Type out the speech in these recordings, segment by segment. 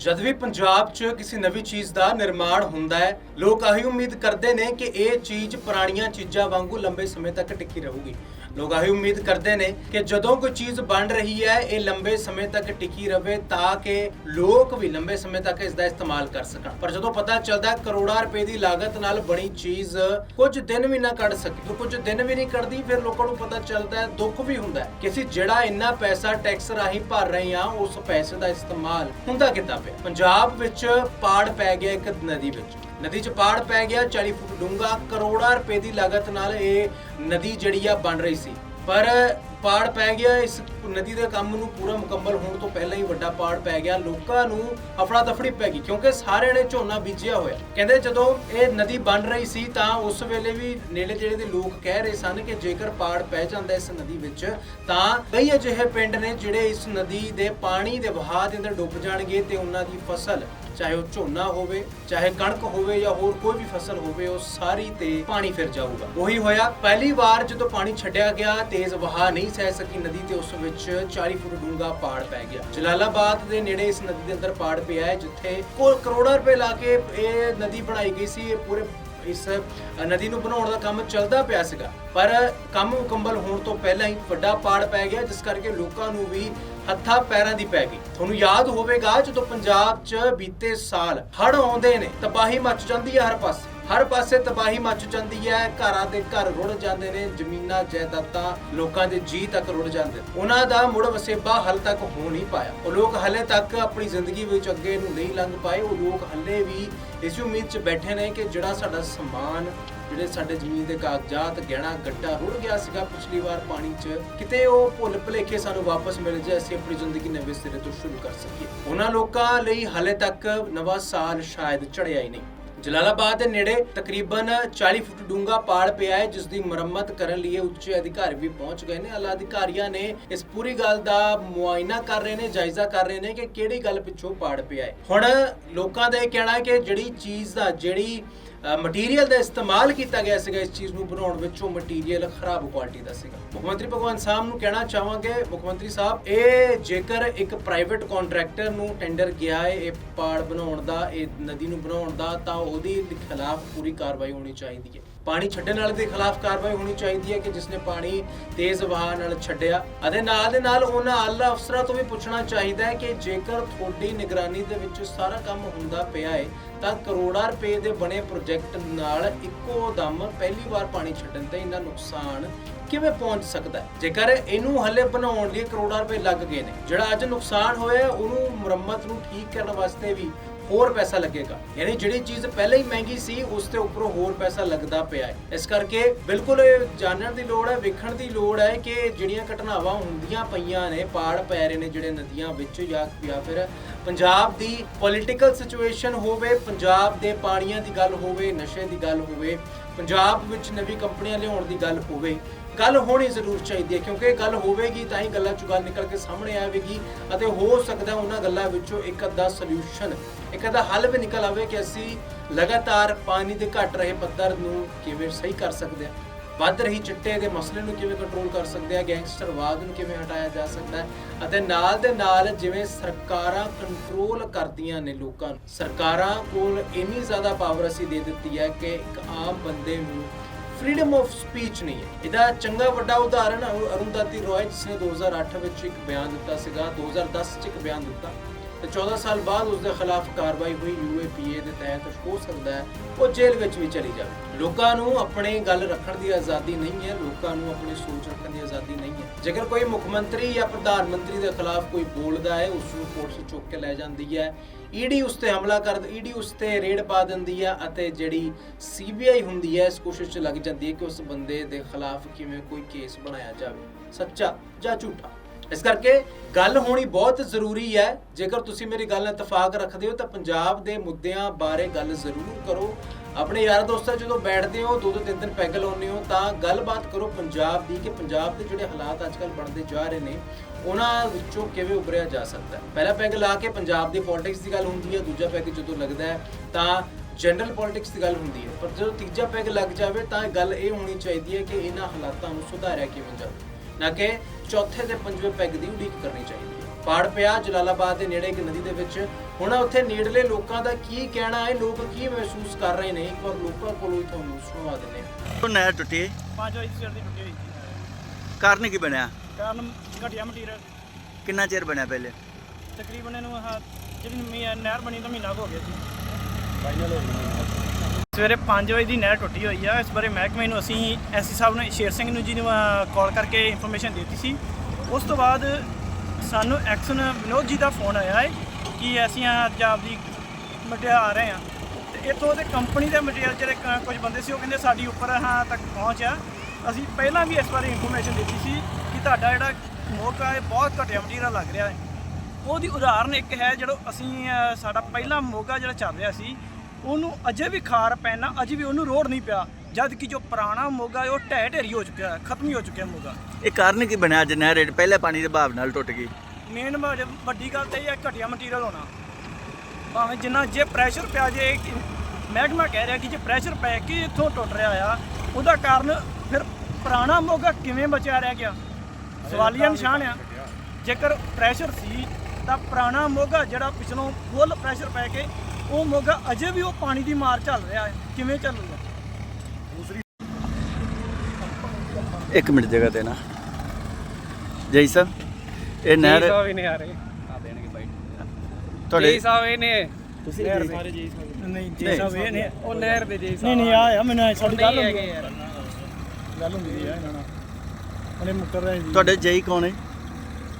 ਜਦ ਵੀ ਪੰਜਾਬ 'ਚ ਕਿਸੇ ਨਵੀਂ ਚੀਜ਼ ਦਾ ਨਿਰਮਾਣ ਹੁੰਦਾ ਹੈ, ਲੋਕ ਆਹੀ ਉਮੀਦ ਕਰਦੇ ਨੇ ਕਿ ਇਹ ਚੀਜ਼ ਪੁਰਾਣੀਆਂ ਚੀਜ਼ਾਂ ਵਾਂਗੂ ਲੰਬੇ ਸਮੇਂ ਤੱਕ ਟਿਕੀ ਰਹੂਗੀ। ਲੋਕ ਆਹੀ ਉਮੀਦ ਕਰਦੇ ਨੇ ਕਿ ਜਦੋਂ ਕੋਈ ਚੀਜ਼ ਬਣ ਰਹੀ ਹੈ, ਇਹ ਲੰਬੇ ਸਮੇਂ ਤੱਕ ਟਿਕੀ ਰਵੇ ਤਾਂ ਕਿ ਲੋਕ ਵੀ ਲੰਬੇ ਸਮੇਂ ਤੱਕ ਇਸ ਦਾ ਇਸਤੇਮਾਲ ਕਰ ਸਕਣ। ਪਰ ਜਦੋਂ ਪਤਾ ਚੱਲਦਾ ਕਰੋੜਾਂ ਰੁਪਏ ਦੀ ਲਾਗਤ ਨਾਲ ਬਣੀ ਚੀਜ਼ ਕੁਝ ਦਿਨ ਵੀ ਨਾ ਕੱਢ ਸਕੀ ਤੇ ਕੁਝ ਦਿਨ ਵੀ ਨਹੀਂ ਕੱਢਦੀ, ਫਿਰ ਲੋਕਾਂ ਨੂੰ ਪਤਾ ਚੱਲਦਾ ਹੈ, ਦੁੱਖ ਵੀ ਹੁੰਦਾ ਹੈ ਕਿ ਅਸੀਂ ਜਿਹੜਾ ਇੰਨਾ ਪੈਸਾ ਟੈਕਸ ਰਾਹੀਂ ਭਰ ਰਹੇ ਹਾਂ, ਉਸ ਪੈਸੇ ਦਾ ਇਸਤੇਮਾਲ ਹੁੰਦਾ ਕਿੱਦਾਂ ਪਿਆ? ਪੰਜਾਬ ਵਿੱਚ ਪਾੜ ਪੈ ਗਿਆ ਇੱਕ ਨਦੀ ਵਿੱਚ। ਨਦੀ 'ਚ ਪਾੜ ਪੈ ਗਿਆ 40 ਫੁੱਟ ਡੂੰਘਾ, ਕਰੋੜਾਂ ਰੁਪਏ ਦੀ ਲਾਗਤ ਨਾਲ ਇਹ ਨਦੀ ਜਿਹੜੀ ਆ ਬਣ ਰਹੀ ਸੀ। ਪਰ ਪਾੜ ਪੈ ਗਿਆ, ਇਸ ਨਦੀ ਦੇ ਕੰਮ ਨੂੰ ਪੂਰਾ ਮੁਕੰਮਲ ਹੋਣ ਤੋਂ ਪਹਿਲਾਂ ਹੀ ਵੱਡਾ ਪਾੜ ਪੈ ਗਿਆ। ਲੋਕਾਂ ਨੂੰ ਅਫੜਾ ਤਫੜੀ ਪੈ ਗਈ, ਕਿਉਂਕਿ ਸਾਰਿਆਂ ਨੇ ਝੋਨਾ ਬੀਜਿਆ ਹੋਇਆ। ਕਹਿੰਦੇ ਜਦੋਂ ਇਹ ਨਦੀ ਬਣ ਰਹੀ ਸੀ ਤਾਂ ਉਸ ਵੇਲੇ ਵੀ ਨੇੜੇ ਜਿਹੜੇ ਦੇ ਲੋਕ ਕਹਿ ਰਹੇ ਸਨ ਕਿ ਜੇਕਰ ਪਾੜ ਪੈ ਜਾਂਦਾ ਇਸ ਨਦੀ ਵਿੱਚ, ਤਾਂ ਕਈ ਅਜਿਹੇ ਪਿੰਡ ਨੇ ਜਿਹੜੇ ਇਸ ਨਦੀ ਦੇ ਪਾਣੀ ਦੇ ਵਹਾਅ ਦੇ ਅੰਦਰ ਡੁੱਬ ਜਾਣਗੇ ਤੇ ਉਹਨਾਂ ਦੀ ਫਸਲ ਚਾਹੇ ਉਹ ਝੋਨਾ ਹੋਵੇ, ਚਾਹੇ ਕਣਕ ਹੋਵੇ ਜਾਂ ਹੋਰ ਕੋਈ ਵੀ ਫਸਲ ਹੋਵੇ, ਉਹ ਸਾਰੀ ਤੇ ਪਾਣੀ ਫਿਰ ਜਾਊਗਾ। ਉਹੀ ਹੋਇਆ, ਪਹਿਲੀ ਵਾਰ ਜਦੋਂ ਪਾਣੀ ਛੱਡਿਆ ਗਿਆ, ਤੇਜ਼ ਵਹਾਅ ਨਹੀਂ ਸਹਿ ਸਕੀ ਨਦੀ ਤੇ, ਉਸ ਵਿੱਚ 40 ਫੁੱਟ ਡੂੰਘਾ ਪਾੜ ਪੈ ਗਿਆ। ਜਲਾਲਾਬਾਦ ਦੇ ਨੇੜੇ ਇਸ ਨਦੀ ਦੇ ਅੰਦਰ ਪਾੜ ਪਿਆ ਹੈ, ਜਿੱਥੇ ਕੋਲ ਕਰੋੜਾਂ ਰੁਪਏ ਲਾ ਕੇ ਇਹ ਨਦੀ ਬਣਾਈ ਗਈ ਸੀ, ਇਹ ਪੂਰੇ ਇਸ ਨਦੀ ਨੂੰ ਬਣਾਉਣ ਦਾ ਕੰਮ ਚੱਲਦਾ ਪਿਆ ਸੀਗਾ। ਪਰ ਕੰਮ ਮੁਕੰਮਲ ਹੋਣ ਤੋਂ ਪਹਿਲਾਂ ਹੀ ਵੱਡਾ ਪਾੜ ਪੈ ਗਿਆ, ਜਿਸ ਕਰਕੇ ਲੋਕਾਂ ਨੂੰ ਵੀ ਹੱਥਾਂ ਪੈਰਾਂ ਦੀ ਪੈ ਗਈ। ਤੁਹਾਨੂੰ ਯਾਦ ਹੋਵੇਗਾ, ਜਦੋਂ ਪੰਜਾਬ 'ਚ ਬੀਤੇ ਸਾਲ ਹੜ ਆਉਂਦੇ ਨੇ, ਤਬਾਹੀ ਮਚ ਜਾਂਦੀ ਹੈ ਹਰ ਪਾਸੇ। ਹਰ ਪਾਸੇ ਤਬਾਹੀ ਮੱਚ ਜਾਂਦੀ ਹੈ, ਘਰਾਂ ਦੇ ਘਰ ਰੁੜ ਜਾਂਦੇ ਨੇ, ਜ਼ਮੀਨਾਂ, ਜਾਇਦਾਦਾਂ ਲੋਕਾਂ ਦੇ ਜੀ ਤੱਕ ਰੁੜ ਜਾਂਦੇ ਉਹਨਾਂ ਦਾ ਮੁੜ ਵਸੇਬਾ ਹਲ ਤੱਕ ਹੋ ਨਹੀਂ ਪਾਇਆ। ਉਹ ਲੋਕ ਹਲੇ ਤੱਕ ਆਪਣੀ ਜ਼ਿੰਦਗੀ ਵਿੱਚ ਅੱਗੇ ਨੂੰ ਨਹੀਂ ਲੰਘ ਪਾਏ। ਉਹ ਲੋਕ ਹਲੇ ਵੀ ਇਸ ਉਮੀਦ 'ਚ ਬੈਠੇ ਨੇ ਕਿ ਜਿਹੜਾ ਸਾਡਾ ਸਮਾਨ, ਜਿਹੜੇ ਸਾਡੇ ਜ਼ਮੀਨ ਦੇ ਕਾਗਜ਼ਾਤ, ਗਹਿਣਾ ਗੱਟਾ ਰੁੜ ਗਿਆ ਸੀਗਾ ਪਿਛਲੀ ਵਾਰ ਪਾਣੀ 'ਚ, ਕਿਤੇ ਉਹ ਭੁੱਲ ਭੁਲੇਖੇ ਸਾਨੂੰ ਵਾਪਸ ਮਿਲ ਜਾਏ ਅਸੀਂ ਆਪਣੀ ਜ਼ਿੰਦਗੀ ਨਵੇਂ ਸਿਰੇ ਤੋਂ ਸ਼ੁਰੂ ਕਰ ਸਕੀਏ। ਉਹਨਾਂ ਲੋਕਾਂ ਲਈ ਹਲੇ ਤੱਕ ਨਵਾਂ ਸਾਲ ਸ਼ਾਇਦ ਚੜਿਆ ਹੀ ਨਹੀਂ। ਜਲਾਲਾਬਾਦ ਦੇ ਨੇੜੇ ਤਕਰੀਬਨ 40 ਫੁੱਟ ਡੂੰਘਾ ਪਾੜ ਪਿਆ ਹੈ ਜਿਸ ਦੀ ਮੁਰੰਮਤ ਕਰਨ ਲਈ ਉੱਚ ਅਧਿਕਾਰੀ ਵੀ ਪਹੁੰਚ ਗਏ ਨੇ। ਆਲਾ ਅਧਿਕਾਰੀਆਂ ਨੇ ਇਸ ਪੂਰੀ ਗੱਲ ਦਾ ਮੁਆਇਨਾ ਕਰ ਰਹੇ ਨੇ, ਜਾਇਜ਼ਾ ਕਰ ਰਹੇ ਨੇ ਕਿ ਕਿਹੜੀ ਗੱਲ ਪਿੱਛੋਂ ਪਾੜ ਪਿਆ ਹੈ। ਹੁਣ ਲੋਕਾਂ ਦਾ ਇਹ ਕਹਿਣਾ ਹੈ ਕਿ ਜਿਹੜੀ ਚੀਜ਼ ਦਾ, ਜਿਹੜੀ ਮਟੀਰੀਅਲ ਦਾ ਇਸਤੇਮਾਲ ਕੀਤਾ ਗਿਆ ਸੀਗਾ, ਇਸ ਚੀਜ਼ ਨੂੰ ਬਣਾਉਣ ਵਿੱਚ ਉਹ ਮਟੀਰੀਅਲ ਖਰਾਬ ਕੁਆਲਿਟੀ ਦਾ ਸੀਗਾ। ਮੁੱਖ ਮੰਤਰੀ ਭਗਵੰਤ ਸਾਹਿਬ ਨੂੰ ਕਹਿਣਾ ਚਾਹਾਂਗੇ ਮੁੱਖ ਮੰਤਰੀ ਸਾਹਿਬ, ਇਹ ਜੇਕਰ ਇੱਕ ਪ੍ਰਾਈਵੇਟ ਕੰਟਰੈਕਟਰ ਨੂੰ ਟੈਂਡਰ ਗਿਆ ਹੈ ਇਹ ਪਾੜ ਬਣਾਉਣ ਦਾ, ਇਹ ਨਦੀ ਨੂੰ ਬਣਾਉਣ ਦਾ, ਤਾਂ ਉਹਦੇ ਖਿਲਾਫ ਪੂਰੀ ਕਾਰਵਾਈ ਹੋਣੀ ਚਾਹੀਦੀ ਹੈ ਪਾਣੀ ਛੱਡਣ ਵਾਲੇ ਦੇ ਖਿਲਾਫ ਕਾਰਵਾਈ ਹੋਣੀ ਚਾਹੀਦੀ ਹੈ ਕਿ ਜਿਸਨੇ ਪਾਣੀ ਤੇਜ਼ ਵਹਾਅ ਨਾਲ ਛੱਡਿਆ। ਅਤੇ ਨਾਲ ਦੇ ਨਾਲ ਉਹਨਾਂ ਆਲਾ ਅਫਸਰਾਂ ਤੋਂ ਵੀ ਪੁੱਛਣਾ ਚਾਹੀਦਾ ਹੈ ਕਿ ਜੇਕਰ ਤੁਹਾਡੀ ਨਿਗਰਾਨੀ ਦੇ ਵਿੱਚ ਸਾਰਾ ਕੰਮ ਹੁੰਦਾ ਪਿਆ ਹੈ ਤਾਂ ਕਰੋੜਾਂ ਰੁਪਏ ਦੇ ਬਣੇ ਪ੍ਰੋਜੈਕਟ ਨਾਲ ਇੱਕੋ ਦਮ ਪਹਿਲੀ ਵਾਰ ਪਾਣੀ ਛੱਡਣ ਤੇ ਇਹਨਾਂ ਨੁਕਸਾਨ ਕਿਵੇਂ ਪਹੁੰਚ ਸਕਦਾ ਹੈ? ਜੇਕਰ ਇਹਨੂੰ ਹੱਲੇ ਬਣਾਉਣ ਲਈ ਕਰੋੜਾਂ ਰੁਪਏ ਲੱਗ ਗਏ ਨੇ, ਜਿਹੜਾ ਅੱਜ ਨੁਕਸਾਨ ਹੋਇਆ, ਉਹਨੂੰ ਮੁਰੰਮਤ ਨੂੰ ਠੀਕ ਕਰਨ ਵਾਸਤੇ ਵੀ ਹੋਰ ਪੈਸਾ ਲੱਗੇਗਾ। ਯਾਨੀ ਜਿਹੜੀ ਚੀਜ਼ ਪਹਿਲਾਂ ਹੀ ਮਹਿੰਗੀ ਸੀ, ਉਸ ਤੇ ਉੱਪਰੋਂ ਹੋਰ ਪੈਸਾ ਲੱਗਦਾ ਪਿਆ ਹੈ। ਇਸ ਕਰਕੇ ਬਿਲਕੁਲ ਇਹ ਜਾਣਨ ਦੀ ਲੋੜ ਹੈ, ਵੇਖਣ ਦੀ ਲੋੜ ਹੈ ਕਿ ਜਿਹੜੀਆਂ ਘਟਨਾਵਾਂ ਹੁੰਦੀਆਂ ਪਈਆਂ ਨੇ, ਪਾੜ ਪੈ ਰਹੇ ਨੇ ਜਿਹੜੇ ਨਦੀਆਂ ਵਿੱਚ ਜਾਂ ਜਾਂ ਫਿਰ ਪੰਜਾਬ ਦੀ ਪੋਲੀਟੀਕਲ ਸਿਚੁਏਸ਼ਨ ਹੋਵੇ, ਪੰਜਾਬ ਦੇ ਪਾਣੀਆਂ ਦੀ ਗੱਲ ਹੋਵੇ, ਨਸ਼ੇ ਦੀ ਗੱਲ ਹੋਵੇ ਪੰਜਾਬ ਵਿੱਚ ਨਵੀਂ ਕੰਪਨੀਆਂ ਲਿਆਉਣ ਦੀ ਗੱਲ ਹੋਵੇ, ਗੱਲ ਹੋਣੀ ਜ਼ਰੂਰ ਚਾਹੀਦੀ ਹੈ, ਕਿਉਂਕਿ ਗੱਲ ਹੋਵੇਗੀ ਤਾਂ ਹੀ ਗੱਲਾਂ ਚੋਂ ਗੱਲ ਨਿਕਲ ਕੇ ਸਾਹਮਣੇ ਆਵੇਗੀ ਅਤੇ ਹੋ ਸਕਦਾ ਉਹਨਾਂ ਗੱਲਾਂ ਵਿੱਚੋਂ ਇੱਕ ਅੱਧਾ ਸੋਲੂਸ਼ਨ ਇੱਕ ਅੱਧਾ ਹੱਲ ਵੀ ਨਿਕਲ ਆਵੇ ਕਿ ਅਸੀਂ ਲਗਾਤਾਰ ਪਾਣੀ ਦੇ ਘਟ ਰਹੇ ਪੱਧਰ ਨੂੰ ਕਿਵੇਂ ਸਹੀ ਕਰ ਸਕਦੇ ਹਾਂ। ਵੱਧ ਰਹੀ ਚਿੱਟੇ ਦੇ ਮਸਲੇ ਨੂੰ ਕਿਵੇਂ ਕੰਟਰੋਲ ਕਰ ਸਕਦੇ ਆ? ਗੈਂਗਸਟਰਵਾਦ ਨੂੰ ਕਿਵੇਂ ਹਟਾਇਆ ਜਾ ਸਕਦਾ ਹੈ? ਅਤੇ ਨਾਲ ਦੇ ਨਾਲ ਜਿਵੇਂ ਸਰਕਾਰਾਂ ਕੰਟਰੋਲ ਕਰਦੀਆਂ ਨੇ ਲੋਕਾਂ ਨੂੰ, ਸਰਕਾਰਾਂ ਕੋਲ ਇੰਨੀ ਜ਼ਿਆਦਾ ਪਾਵਰ ਅਸੀਂ ਦੇ ਦਿੱਤੀ ਹੈ ਕਿ ਇੱਕ ਆਮ ਬੰਦੇ ਨੂੰ ਫਰੀडम ਆਫ ਸਪੀਚ ਨਹੀਂ ਹੈ। ਇਹਦਾ ਚੰਗਾ ਵੱਡਾ ਉਦਾਹਰਣ ਅਰੂ- ਅਰੁੰਧਤੀ ਰੋਏ, ਜਿਸ ਨੇ 2008 ਵਿੱਚ ਇੱਕ ਬਿਆਨ ਦਿੱਤਾ ਸੀਗਾ 2010 ਚ ਇੱਕ ਬਿਆਨ ਦਿੱਤਾ। ਤੇ 14 ਸਾਲ ਬਾਅਦ ਉਸ ਦੇ ਖਿਲਾਫ ਕਾਰਵਾਈ ਹੋਈ ਯੂਏਪੀਏ ਦੇ ਤਹਿਤ, ਹੋ ਸਕਦਾ ਹੈ ਉਹ ਜੇਲ੍ਹ ਵਿੱਚ ਵੀ ਚਲੀ ਜਾਵੇ। ਲੋਕਾਂ ਨੂੰ ਆਪਣੀ ਗੱਲ ਰੱਖਣ ਦੀ ਆਜ਼ਾਦੀ ਨਹੀਂ ਹੈ, ਲੋਕਾਂ ਨੂੰ ਆਪਣੀ ਸੋਚ ਰੱਖਣ ਦੀ ਆਜ਼ਾਦੀ ਨਹੀਂ ਹੈ। ਜੇਕਰ ਕੋਈ ਮੁੱਖ ਮੰਤਰੀ ਜਾਂ ਪ੍ਰਧਾਨ ਮੰਤਰੀ ਦੇ ਖਿਲਾਫ ਕੋਈ ਬੋਲਦਾ ਹੈ, ਉਸ ਨੂੰ ਕੋਰਟ ਚੁੱਕ ਕੇ ਲੈ ਜਾਂਦੀ ਹੈ। ਈਡੀ ਉਸ ਤੇ ਹਮਲਾ ਕਰ ਈਡੀ ਉਸ ਤੇ ਰੇਡ ਪਾ ਦਿੰਦੀ ਹੈ ਅਤੇ ਜਿਹੜੀ ਸੀਬੀਆਈ ਹੁੰਦੀ ਹੈ, ਇਸ ਕੋਸ਼ਿਸ਼ 'ਚ ਲੱਗ ਜਾਂਦੀ ਹੈ ਕਿ ਉਸ ਬੰਦੇ ਦੇ ਖਿਲਾਫ ਕਿਵੇਂ ਕੋਈ ਕੇਸ ਬਣਾਇਆ ਜਾਵੇ। ਸੱਚਾ ਜਾਂ ਝੂਠਾ? ਇਸ ਕਰਕੇ ਗੱਲ ਹੋਣੀ ਬਹੁਤ ਜ਼ਰੂਰੀ ਹੈ। ਜੇਕਰ ਤੁਸੀਂ ਮੇਰੀ ਗੱਲ ਨਾਲ ਇਤਫਾਕ ਰੱਖਦੇ ਹੋ ਤਾਂ ਪੰਜਾਬ ਦੇ ਮੁੱਦਿਆਂ ਬਾਰੇ ਗੱਲ ਜ਼ਰੂਰ ਕਰੋ। ਆਪਣੇ ਯਾਰ ਦੋਸਤਾਂ ਜਦੋਂ ਬੈਠਦੇ ਹੋ, ਦੋ ਦੋ ਤਿੰਨ ਦਿਨ ਪੈਗ ਲਾਉਂਦੇ ਹੋ, ਤਾਂ ਗੱਲਬਾਤ ਕਰੋ ਪੰਜਾਬ ਦੀ ਕਿ ਪੰਜਾਬ ਦੇ ਜਿਹੜੇ ਹਾਲਾਤ ਅੱਜਕੱਲ ਬਣਦੇ ਜਾ ਰਹੇ ਨੇ, ਉਹਨਾਂ ਵਿੱਚੋਂ ਕਿਵੇਂ ਉਭਰਿਆ ਜਾ ਸਕਦਾ ਹੈ। ਪਹਿਲਾ ਪੈਗ ਲਾ ਕੇ ਪੰਜਾਬ ਦੀ ਪੋਲਿਟਿਕਸ ਦੀ ਗੱਲ ਹੁੰਦੀ ਹੈ, ਦੂਜਾ ਪੈਗ ਜਦੋਂ ਲੱਗਦਾ ਹੈ, ਤਾਂ ਜਨਰਲ ਪੋਲਿਟਿਕਸ ਦੀ ਗੱਲ ਹੁੰਦੀ ਹੈ। ਪਰ ਜਦੋਂ ਤੀਜਾ ਪੈਗ ਲੱਗ ਜਾਵੇ, ਤਾਂ ਗੱਲ ਇਹ ਹੋਣੀ ਚਾਹੀਦੀ ਹੈ ਕਿ ਇਹਨਾਂ ਹਾਲਾਤਾਂ ਨੂੰ ਸੁਧਾਰਿਆ ਕਿਵੇਂ ਜਾਵੇ। ਨਾ ਕਿ ਚੌਥੇ ਤੇ ਪੰਜਵੇਂ ਪੈਗ ਦੀ ਉਡੀਕ ਕਰਨੀ ਚਾਹੀਦੀ ਹੈ। ਪਾੜ ਪਿਆ ਜਲਾਲਾਬਾਦ ਦੇ ਨੇੜੇ ਇੱਕ ਨਦੀ ਦੇ ਵਿੱਚ। ਹੁਣ ਉੱਥੇ ਨੇੜਲੇ ਲੋਕਾਂ ਦਾ ਕੀ ਕਹਿਣਾ ਹੈ? ਲੋਕ ਕੀ ਮਹਿਸੂਸ ਕਰ ਰਹੇ ਨੇ? ਇੱਕ ਵਾਰ ਲੋਕਾਂ ਕੋਲੋਂ ਹੀ ਤੁਹਾਨੂੰ ਸੁਣਵਾ ਦਿੰਦੇ ਹਾਂ। ਉਹ ਨਹਿਰ ਟੁੱਟੀ ਪੰਜ ਵਜੇ ਸਵੇਰ ਦੀ ਟੁੱਟੀ ਹੋਈ ਸੀ ਕਾਰਨ ਕੀ ਬਣਿਆ? ਕਾਰਨ ਘਟਿਆ ਮਟੀਰੀਅਲ ਕਿੰਨਾ ਚਿਰ ਬਣਿਆ ਪਹਿਲੇ? ਤਕਰੀਬਨ ਇਹਨੂੰ ਆਹ ਜਿਹੜੀ ਨਹਿਰ ਬਣੀ ਤਾਂ ਮਹੀਨਾ ਹੋ ਗਿਆ ਸੀ। ਸਵੇਰੇ 5 ਵਜੇ ਦੀ ਨਹਿਰ ਟੁੱਟੀ ਹੋਈ ਆ। ਇਸ ਬਾਰੇ ਮਹਿਕਮੇ ਨੂੰ ਅਸੀਂ ਐਸਸੀ ਸਾਹਿਬ ਨੂੰ, ਸ਼ੇਰ ਸਿੰਘ ਨੂੰ ਜੀ ਨੂੰ ਕਾਲ ਕਰਕੇ ਇਨਫੋਰਮੇਸ਼ਨ ਦਿੱਤੀ ਸੀ। ਉਸ ਤੋਂ ਬਾਅਦ ਸਾਨੂੰ ਐਕਸ਼ਨ ਵਿਨੋਦ ਜੀ ਦਾ ਫੋਨ ਆਇਆ ਹੈ ਕਿ ਅਸੀਂ ਅੱਜ ਆਪਦੀ ਮਟਿਆ ਆ ਰਹੇ ਹਾਂ। ਤੇ ਇੱਥੋਂ ਦੇ ਕੰਪਨੀ ਦੇ ਮਟੀਰੀਅਲ ਜਿਹੜੇ ਕ- ਕੁਝ ਬੰਦੇ ਸੀ, ਉਹ ਕਹਿੰਦੇ ਸਾਡੀ ਉੱਪਰ ਹਾਂ ਤੱਕ ਪਹੁੰਚ ਆ। ਅਸੀਂ ਪਹਿਲਾਂ ਵੀ ਇਸ ਬਾਰੇ ਇਨਫੋਰਮੇਸ਼ਨ ਦਿੱਤੀ ਸੀ ਕਿ ਤੁਹਾਡਾ ਜਿਹੜਾ ਮੋਕਾ ਹੈ, ਬਹੁਤ ਘਟੀਆ ਮਟੀਰੀਅਲ ਲੱਗ ਰਿਹਾ ਹੈ। ਉਹਦੀ ਉਦਾਹਰਨ ਇੱਕ ਹੈ ਜਿਹੜਾ ਅਸੀਂ ਸਾਡਾ ਪਹਿਲਾ ਮੋਗਾ ਜਿਹੜਾ ਚੱਲ ਰਿਹਾ ਸੀ ਉਹਨੂੰ ਅਜੇ ਵੀ ਖਾਰ ਪੈਣਾ ਅਜੇ ਵੀ ਉਹਨੂੰ ਰੋੜ ਨਹੀਂ ਪਿਆ। ਜਦ ਕਿ ਜੋ ਪੁਰਾਣਾ ਮੋਗਾ ਉਹ ਢਹਿ ਢੇਰੀ ਹੋ ਚੁੱਕਿਆ ਹੈ ਖਤਮ ਹੀ ਹੋ ਚੁੱਕਿਆ ਮੋਗਾ। ਇਹ ਕਾਰਨ ਕੀ ਬਣਿਆ ਅੱਜ ਨਹਿਰ ਪਹਿਲੇ ਪਾਣੀ ਦੇ ਭਾਵ ਨਾਲ ਟੁੱਟ ਗਈ। ਮੇਨ ਵੱਡੀ ਗੱਲ ਤਾਂ ਇਹ ਹੈ ਘਟੀਆ ਮਟੀਰੀਅਲ ਹੋਣਾ। ਭਾਵੇਂ ਜਿੰਨਾ ਜੇ ਪ੍ਰੈਸ਼ਰ ਪਿਆ ਜੇ ਮਹਿਕਮਾ ਕਹਿ ਰਿਹਾ ਕਿ ਜੇ ਪ੍ਰੈਸ਼ਰ ਪੈ ਕੇ ਇੱਥੋਂ ਟੁੱਟ ਰਿਹਾ ਆ ਉਹਦਾ ਕਾਰਨ ਫਿਰ ਪੁਰਾਣਾ ਮੋਗਾ ਕਿਵੇਂ ਬਚਿਆ ਰਹਿ ਗਿਆ? ਸਵਾਲੀਆ ਨਿਸ਼ਾਨ ਆ। ਜੇਕਰ ਪ੍ਰੈਸ਼ਰ ਸੀ ਤਾਂ ਪੁਰਾਣਾ ਮੋਗਾ ਜਿਹੜਾ ਪਿਛਲੋਂ ਫੁੱਲ ਪ੍ਰੈਸ਼ਰ ਪੈ ਕੇ ਉਹ ਮੋਗਾ ਅਜੇ ਵੀ ਉਹ ਪਾਣੀ ਦੀ ਮਾਰ ਚੱਲ ਰਿਹਾ ਹੈ। ਕਿਵੇਂ ਚੱਲੂਗਾ? ਇੱਕ ਮਿੰਟ ਜਗ੍ਹਾ ਦੇਣਾ ਜੈ ਸਾਹਿਬ ਇਹ ਨਹਿਰ ਸਾਹਿਬ ਹੀ ਨੇ ਆ ਰਹੇ ਤੁਹਾਡੇ ਜੀ ਸਾਹਿਬ ਇਹ ਨੇ। ਤੁਸੀਂ ਨਹੀਂ ਨਹੀਂ। ਜੀ ਸਾਹਿਬ ਇਹ ਨੇ। ਉਹ ਨਹਿਰ ਦੇ ਜੀ ਨਹੀਂ ਨਹੀਂ ਆ। ਮੈਨੂੰ ਸਾਡੀ ਗੱਲ ਹੁੰਦੀ ਯਾਰ। ਗੱਲ ਹੁੰਦੀ ਹੈ ਇਹਨਾਂ ਨਾਲ। ਉਹਨੇ ਮੁੱਕਰ ਰਹੇ ਸੀ ਤੁਹਾਡੇ ਜੈ ਕੌਣ ਹੈ?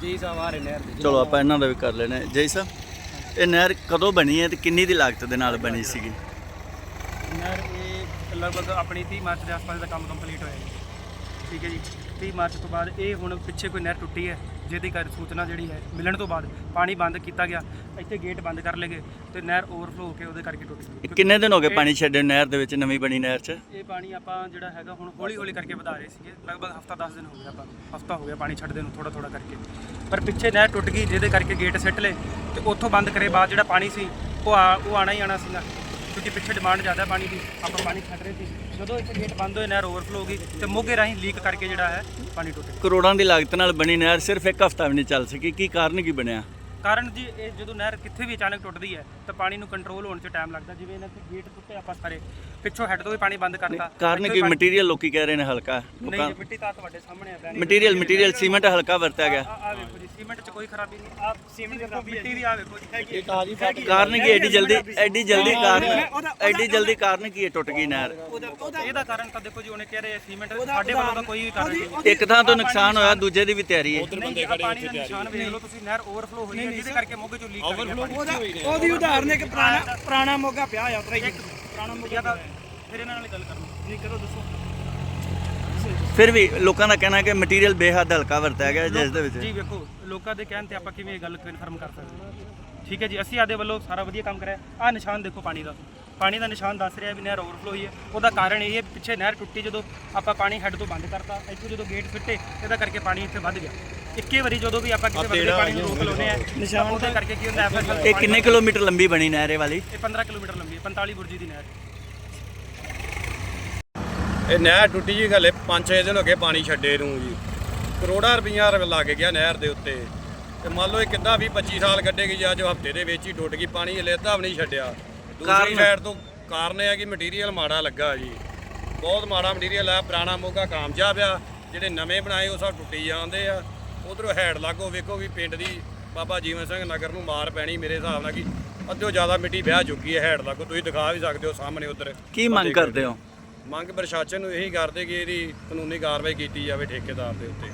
ਜੀ ਸਾਹਿਬ ਆ ਰਹੇ ਨਹਿਰ ਦੇ। ਚਲੋ ਆਪਾਂ ਇਹਨਾਂ ਦਾ ਵੀ ਕਰ ਲੈਣੇ ਜੈ ਸਾਹਿਬ ਇਹ ਨਹਿਰ ਕਦੋਂ ਬਣੀ ਹੈ ਤੇ ਕਿੰਨੀ ਦੀ ਲਾਗਤ ਦੇ ਨਾਲ ਬਣੀ ਸੀਗੀ? ਨਹਿਰ ਇਹ ਲਗਭਗ ਆਪਣੀ 30 ਮਾਰਚ ਦੇ ਆਸ-ਪਾਸ ਦਾ ਕੰਮ ਕੰਪਲੀਟ ਹੋਇਆ ਜੀ। ਠੀਕ ਹੈ ਜੀ। 30 ਮਾਰਚ ਤੋਂ ਬਾਅਦ ਇਹ ਹੁਣ ਪਿੱਛੇ ਕੋਈ ਨਹਿਰ ਟੁੱਟੀ ਹੈ ਜਿਹਦੀ ਕਰ ਸੂਚਨਾ ਜਿਹੜੀ ਹੈ ਮਿਲਣ ਤੋਂ ਬਾਅਦ ਪਾਣੀ ਬੰਦ ਕੀਤਾ ਗਿਆ ਇੱਥੇ ਗੇਟ ਬੰਦ ਕਰ ਲਏ ਤੇ ਨਹਿਰ ਓਵਰਫਲੋ ਹੋ ਕੇ ਉਹਦੇ ਕਰਕੇ ਟੁੱਟ ਗਈ। ਕਿੰਨੇ ਦਿਨ ਹੋ ਗਏ ਪਾਣੀ ਛੱਡੇ ਨਹਿਰ ਦੇ ਵਿੱਚ ਨਵੀਂ ਬਣੀ ਨਹਿਰ 'ਚ? ਇਹ ਪਾਣੀ ਆਪਾਂ ਜਿਹੜਾ ਹੈਗਾ ਹੁਣ ਹੌਲੀ ਹੌਲੀ ਕਰਕੇ ਵਧਾ ਰਹੇ ਸੀਗੇ। ਲਗਭਗ ਹਫਤਾ 10 ਦਿਨ ਹੋ ਗਿਆ ਆਪਾਂ ਹਫਤਾ ਹੋ ਗਿਆ ਪਾਣੀ ਛੱਡਦੇ ਨੂੰ ਥੋੜਾ ਥੋੜਾ ਕਰਕੇ। ਪਰ ਪਿੱਛੇ ਨਹਿਰ ਟੁੱਟ ਗਈ ਜਿਹਦੇ ਕਰਕੇ ਗੇਟ ਸਿੱਟ ਲਏ। ਤੇ ਉੱਥੋਂ ਬੰਦ ਕਰੇ, ਬਾਅਦ ਜਿਹੜਾ ਪਾਣੀ ਸੀ, ਉਹ ਆ, ਉਹ ਆਣਾ ਹੀ ਆਣਾ ਸੀਗਾ। ਕਿਉਂਕਿ ਪਿੱਛੇ ਡਿਮਾਂਡ ਜ਼ਿਆਦਾ ਪਾਣੀ ਦੀ, ਆਪਾਂ ਪਾਣੀ ਛੱਡ ਰਹੇ ਸੀ। ਜਦੋਂ ਇੱਥੇ ਗੇਟ ਬੰਦ ਹੋਏ, ਨਹਿਰ ਓਵਰਫਲੋ ਹੋ ਗਈ, ਤੇ ਮੋਗੇ ਰਾਹੀਂ ਲੀਕ ਕਰਕੇ ਜਿਹੜਾ ਹੈ, ਪਾਣੀ ਟੁੱਟ ਗਿਆ। ਕਰੋੜਾਂ ਦੀ ਲਾਗਤ ਨਾਲ ਬਣੀ ਨਹਿਰ, ਸਿਰਫ ਇੱਕ ਹਫ਼ਤਾ ਵੀ ਨਹੀਂ ਚੱਲ ਸਕੀ। ਕੀ ਕਾਰਨ ਕੀ ਬਣਿਆ? ਕਾਰਨ ਜੀ ਇਹ ਜਦੋਂ ਨਹਿਰ ਕਿੱਥੇ ਵੀ ਅਚਾਨਕ ਟੁੱਟਦੀ ਹੈ ਤਾਂ ਪਾਣੀ ਨੂੰ ਕੰਟਰੋਲ ਹੋਣ 'ਚ ਟਾਈਮ ਲੱਗਦਾ। ਜਿਵੇਂ ਇਹਨਾਂ ਤੇ ਗੇਟ ਟੁੱਟੇ ਆਪਾਂ ਸਾਰੇ ਪਿੱਛੋਂ ਹੈੱਡ ਤੋਂ ਵੀ ਪਾਣੀ ਬੰਦ ਕਰਤਾ। ਕਾਰਨ ਕੀ? ਮਟੀਰੀਅਲ ਲੋਕੀ ਕਹਿ ਰਹੇ ਨੇ ਹਲਕਾ। ਨਹੀਂ ਲੋਕਾਂ ਜੀ, ਮਿੱਟੀ ਤਾਂ ਤੁਹਾਡੇ ਸਾਹਮਣੇ ਆ ਪੈਣੀ ਮਟੀਰੀਅਲ ਮਟੀਰੀਅਲ ਸੀਮੈਂਟ ਹਲਕਾ ਵਰਤਿਆ ਗਿਆ। ਆ ਆ ਵੇਖੋ ਜੀ ਸੀਮੈਂਟ 'ਚ ਕੋਈ ਖਰਾਬੀ ਨਹੀਂ। ਆ ਸੀਮੈਂਟ ਦੇਖੋ ਮਿੱਟੀ ਵੀ ਆ ਵੇਖੋ ਜੀ ਹੈਗੀ ਕਾਰਨ ਕੀ? ਐਡੀ ਜਲਦੀ ਐਡੀ ਜਲਦੀ ਕਾਰਨ ਐਡੀ ਜਲਦੀ ਕਾਰਨ ਕੀ ਹੈ? ਟੁੱਟ ਗਈ ਨਹਿਰ। ਇਹਦਾ ਕਾਰਨ ਤਾਂ ਦੇਖੋ ਜੀ ਉਹਨੇ ਕਹਿ ਰਹੇ ਸੀਮੈਂਟ ਸਾਡੇ ਵੱਲੋਂ ਤਾਂ ਕੋਈ ਵੀ ਕਾਰਨ ਨਹੀਂ। ਇੱਕ ਥਾਂ ਤੋਂ ਨੁਕਸਾਨ ਹੋਇਆ ਦੂਜੇ ਦੀ ਵੀ ਤਿਆਰੀ ਹੈ। ਨਹੀਂ ਆਹ ਪਾਣੀ ਦਾ ਨਿਸ਼ਾਨ ਵੇਖ ਲਓ ਤੁਸੀਂ ਨਹਿਰ ਓਵਰਫਲੋ ਹੋਈ ਹੈ ਜਿਹਦੇ ਕਰਕੇ ਮੋਗੇ ਚੋਂ ਲੀਕ ਕਰ ਗਿਆ ਪਾਣੀ ਉਹਦਾ ਉਹਦੀ ਉਦਾਹਰਨ ਇੱਕ ਪੁਰਾਣਾ ਪੁਰਾਣਾ ਮੋਗਾ ਪਿਆ ਆ ਉਤਰਾ ਹੀ ਪੁਰਾਣਾ ਜਾਂ ਤਾਂ ਫਿਰ ਇਹਨਾਂ ਨਾਲ ਗੱਲ ਕਰਨੀ। ਨਹੀਂ ਕਰੋ ਦੱਸੋ। ਫਿਰ ਵੀ ਲੋਕਾਂ ਦਾ ਕਹਿਣਾ ਹੈ ਕਿ ਮਟੀਰੀਅਲ ਬੇਹੱਦ ਹਲਕਾ ਵਰਤਿਆ ਗਿਆ ਜਿਸ ਦੇ ਜੀ ਵਿੱਚ ਵੇਖੋ ਲੋਕਾਂ ਦੇ ਕਹਿਣ ਤੇ ਆਪਾਂ ਕਿਵੇਂ ਇਹ ਗੱਲ ਕਨਫਰਮ ਕਰ ਸਕਦੇ? ਠੀਕ ਹੈ ਜੀ ਅਸੀਂ ਆਦੇ ਵੱਲੋਂ ਸਾਰਾ ਵਧੀਆ ਕੰਮ ਕਰਿਆ। ਆਹ ਨਿਸ਼ਾਨ ਦੇਖੋ ਪਾਣੀ ਦਾ। ਪਾਣੀ ਦਾ ਨਿਸ਼ਾਨ ਦੱਸ ਰਿਹਾ ਵੀ ਨਹਿਰ ਓਵਰਫਲੋ ਹੋਈ ਹੈ। ਉਹਦਾ ਕਾਰਨ ਇਹ ਹੈ ਪਿੱਛੇ ਨਹਿਰ ਟੁੱਟੀ ਜਦੋਂ ਆਪਾਂ ਪਾਣੀ ਹੈੱਡ ਤੋਂ ਬੰਦ ਕਰਤਾ ਇੱਥੋਂ ਜਦੋਂ ਗੇਟ ਫਿੱਟੇ ਇਹਦਾ ਕਰਕੇ ਪਾਣੀ ਇੱਥੇ ਵੱਧ ਗਿਆ। ਇੱਕੇ ਵਾਰੀ ਜਦੋਂ ਵੀ ਆਪਾਂ ਕਿਸੇ ਵੱਡੇ ਪਾਣੀ ਨੂੰ ਰੋਕ ਲਾਉਨੇ ਆ ਨਿਸ਼ਾਨ ਉਹਦੇ ਕਰਕੇ ਕੀ ਹੁੰਦਾ ਐਫਐਸਐਲ ਇਹ ਕਿੰਨੇ ਕਿਲੋਮੀਟਰ ਲੰਬੀ ਬਣੀ ਨਹਿਰ ਇਹ ਵਾਲੀ? ਇਹ 15 ਕਿਲੋਮੀਟਰ ਲੰਬੀ ਹੈ 45 ਬੁਰਜੀ ਦੀ ਨਹਿਰ ਇਹ ਨਹਿਰ ਟੁੱਟੀ ਜੀ ਹਲੇ 5-6 ਦਿਨ ਹੋ ਗਏ ਪਾਣੀ ਛੱਡੇ ਨੂੰ ਜੀ। ਕਰੋੜਾਂ ਰੁਪਈਆ ਲੱਗ ਗਿਆ ਨਹਿਰ ਦੇ ਉੱਤੇ। ਤੇ ਮੰਨ ਲਓ ਇਹ ਕਿੱਦਾਂ 20-25 ਸਾਲ ਕੱਢੇ ਗਈ ਅੱਜ ਹਫ਼ਤੇ ਦੇ ਵਿੱਚ ਹੀ ਟੁੱਟ ਗਈ ਪਾਣੀ ਹਲੇ ਅੱਧਾ ਵੀ ਨਹੀਂ ਛੱਡਿਆ। ਦੂਸਰੀ? ਸਾਈਡ ਤੋਂ ਕਾਰਨ ਇਹ ਹੈ ਕਿ ਮਟੀਰੀਅਲ ਮਾੜਾ ਲੱਗਾ ਜੀ। ਬਹੁਤ ਮਾੜਾ ਮਟੀਰੀਅਲ ਆ ਪੁਰਾਣਾ ਮੋਗਾ ਕਾਮਯਾਬ ਆ ਜਿਹੜੇ ਨਵੇਂ ਬਣਾਏ ਉਹ ਸਭ ਟੁੱਟੀ ਜਾਂਦੇ ਆ। ਉਧਰੋਂ ਹੈਡ ਲਾਗੋ ਵੇਖੋ ਵੀ ਪਿੰਡ ਦੀ ਬਾਬਾ ਜੀਵਨ ਸਿੰਘ ਨਗਰ ਨੂੰ ਮਾਰ ਪੈਣੀ ਮੇਰੇ ਹਿਸਾਬ ਨਾਲ ਕਿ ਅੱਧਿਓ ਜ਼ਿਆਦਾ ਮਿੱਟੀ ਵਹਿ ਚੁੱਕੀ ਹੈ ਹੈਡ ਲਾਗੋ। ਤੁਸੀਂ ਦਿਖਾ ਵੀ ਸਕਦੇ ਹੋ ਸਾਹਮਣੇ ਉਧਰ। ਕੀ ਮੰਗ ਕਰਦੇ ਹੋ? ਮੰਗ ਪ੍ਰਸ਼ਾਸਨ ਨੂੰ ਇਹੀ ਕਰਦੇ ਕਿ ਇਹਦੀ ਕਾਨੂੰਨੀ ਕਾਰਵਾਈ ਕੀਤੀ ਜਾਵੇ ਠੇਕੇਦਾਰ ਦੇ ਉੱਤੇ।